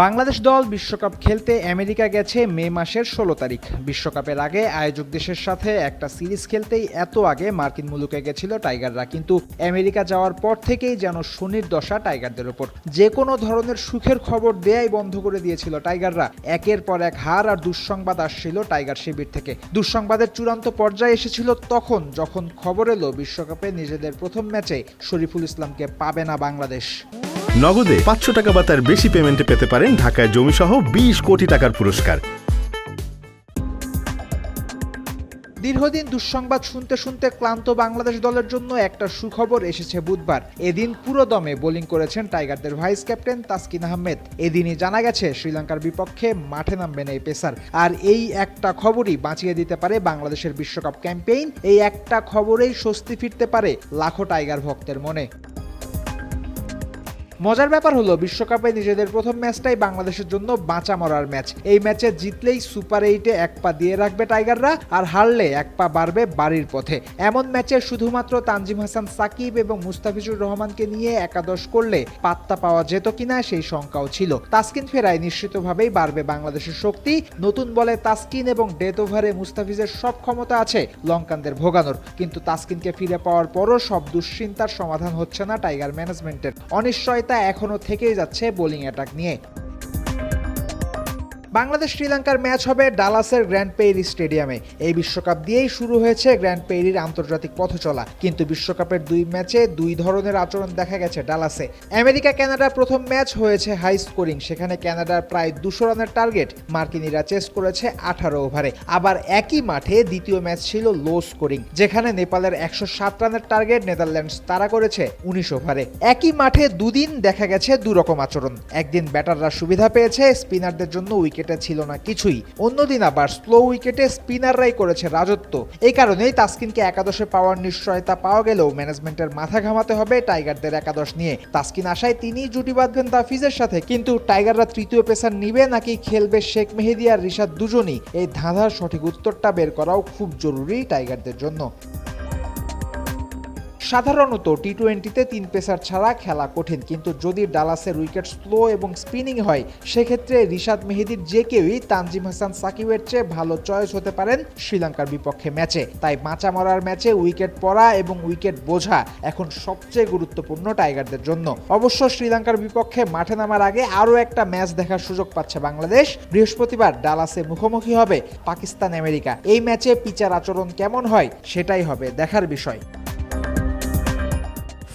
বাংলাদেশ দল বিশ্বকাপ খেলতে আমেরিকা গেছে মে মাসের ষোলো তারিখ। বিশ্বকাপের আগে আয়োজক দেশের সাথে একটা সিরিজ খেলতেই এত আগে মার্কিন মুলুকে গেছিল টাইগাররা, কিন্তু আমেরিকা যাওয়ার পর থেকেই যেন শনির দশা টাইগারদের ওপর। যে কোনো ধরনের সুখের খবর দেয়াই বন্ধ করে দিয়েছিল টাইগাররা। একের পর এক হার আর দুঃসংবাদ আসছিল টাইগার শিবির থেকে। দুঃসংবাদের চূড়ান্ত পর্যায়ে এসেছিল তখন, যখন খবর এলো বিশ্বকাপে নিজেদের প্রথম ম্যাচে শরীফুল ইসলামকে পাবে না বাংলাদেশ। নগদে পাঁচশো টাকা বা তার বেশি পেমেন্টে পেতে পারেন ঢাকায় জমিসহ বিশ কোটি টাকার পুরস্কার। দীর্ঘদিন দুঃসংবাদ শুনতে শুনতে ক্লান্ত বাংলাদেশ দলের জন্য একটা সুখবর এসেছে বুধবার। এদিন পুরো দমে বোলিং করেছেন টাইগারদের ভাইস ক্যাপ্টেন তাসকিন আহমেদ। এদিনই জানা গেছে, শ্রীলঙ্কার বিপক্ষে মাঠে নামবেন এই পেসার। আর এই একটা খবরই বাঁচিয়ে দিতে পারে বাংলাদেশের বিশ্বকাপ ক্যাম্পেইন। এই একটা খবরেই স্বস্তি ফিরতে পারে লাখো টাইগার ভক্তের মনে। মজার ব্যাপার হলো, বিশ্বকাপে নিজেদের প্রথম ম্যাচটাই বাংলাদেশের জন্য বাঁচা মরার ম্যাচ। এই ম্যাচে জিতলেই সুপার এইটে এক পা দিয়ে রাখবে টাইগাররা আর হারলে এক পা বাড়বে বাড়ির পথে। এমন ম্যাচে শুধুমাত্র তানজিম হাসান, সাকিব এবং মুস্তাফিজুর রহমানকে নিয়ে একাদশ করলে পাত্তা পাওয়া যেত কিনা সেই শঙ্কাও ছিল। তাস্কিন ফেরায় নিশ্চিতভাবেই বাড়বে বাংলাদেশের শক্তি। নতুন বলে তাস্কিন এবং ডেথ ওভারে মুস্তাফিজের সব ক্ষমতা আছে লঙ্কানদের ভোগানোর। কিন্তু তাস্কিনকে ফিরে পাওয়ার পরও সব দুশ্চিন্তার সমাধান হচ্ছে না টাইগার ম্যানেজমেন্টের। অনিশ্চয়তা এখনও থেকেই যাচ্ছে বোলিং অ্যাটাক নিয়ে। বাংলাদেশ শ্রীলঙ্কার ম্যাচ হবে ডালাসের গ্র্যান্ড পেইরি স্টেডিয়ামে। এই বিশ্বকাপ দিয়েই শুরু হয়েছে গ্র্যান্ড পেইরির আন্তর্জাতিক পথ চলা কিন্তু বিশ্বকাপের দুই ম্যাচে দুই ধরনের আচরণ দেখা গেছে ডালাসে। আমেরিকা, কানাডার প্রথম ম্যাচ হয়েছে হাই স্কোরিং, সেখানে কানাডার প্রায় দুশো রানের টার্গেট মার্কিনিরা চেস করেছে আঠারো ওভারে। আবার একই মাঠে দ্বিতীয় ম্যাচ ছিল লো স্কোরিং, যেখানে নেপালের একশো সাত রানের টার্গেট নেদারল্যান্ডস তারা করেছে উনিশ ওভারে। একই মাঠে দুদিন দেখা গেছে দুরকম আচরণ। একদিন ব্যাটাররা সুবিধা পেয়েছে স্পিনারদের জন্য উইকেটে ছিল না কিছুই। অন্যদিন আবার স্লো উইকেটে স্পিনাররাই করেছে রাজত্ব। এই কারণেই তাসকিনকে একাদশে পাওয়ার নিশ্চয়তা পাওয়া গেলেও ম্যানেজমেন্টের মাথা ঘামাতে হবে টাইগারদের একাদশ নিয়ে। তাসকিন আশায় তিনি জুটি বাঁধবেন তাফিজের সাথে, কিন্তু টাইগাররা তৃতীয় পেসার নিবে নাকি খেলবে শেখ মেহেদি আর রিশাদ দুজনই? এই ধাঁধার সঠিক উত্তরটা বের করাও খুব জরুরি টাইগারদের জন্য। সাধারণত টি টোয়েন্টিতে তিন পেসার ছাড়া খেলা কঠিন, কিন্তু যদি ডালাসের উইকেট স্লো এবং স্পিনিং হয়, সেক্ষেত্রে রিশাদ মেহেদির যে কেউই তানজিম হাসান সাকিবের চেয়ে ভালো চয়েস হতে পারেন শ্রীলঙ্কার বিপক্ষে ম্যাচে। তাই মাচা মরার ম্যাচে উইকেট পড়া এবং উইকেট বোঝা এখন সবচেয়ে গুরুত্বপূর্ণ টাইগারদের জন্য। অবশ্য শ্রীলঙ্কার বিপক্ষে মাঠে নামার আগে আরও একটা ম্যাচ দেখার সুযোগ পাচ্ছে বাংলাদেশ। বৃহস্পতিবার ডালাসে মুখোমুখি হবে পাকিস্তান আমেরিকা এই ম্যাচে পিচার আচরণ কেমন হয়, সেটাই হবে দেখার বিষয়।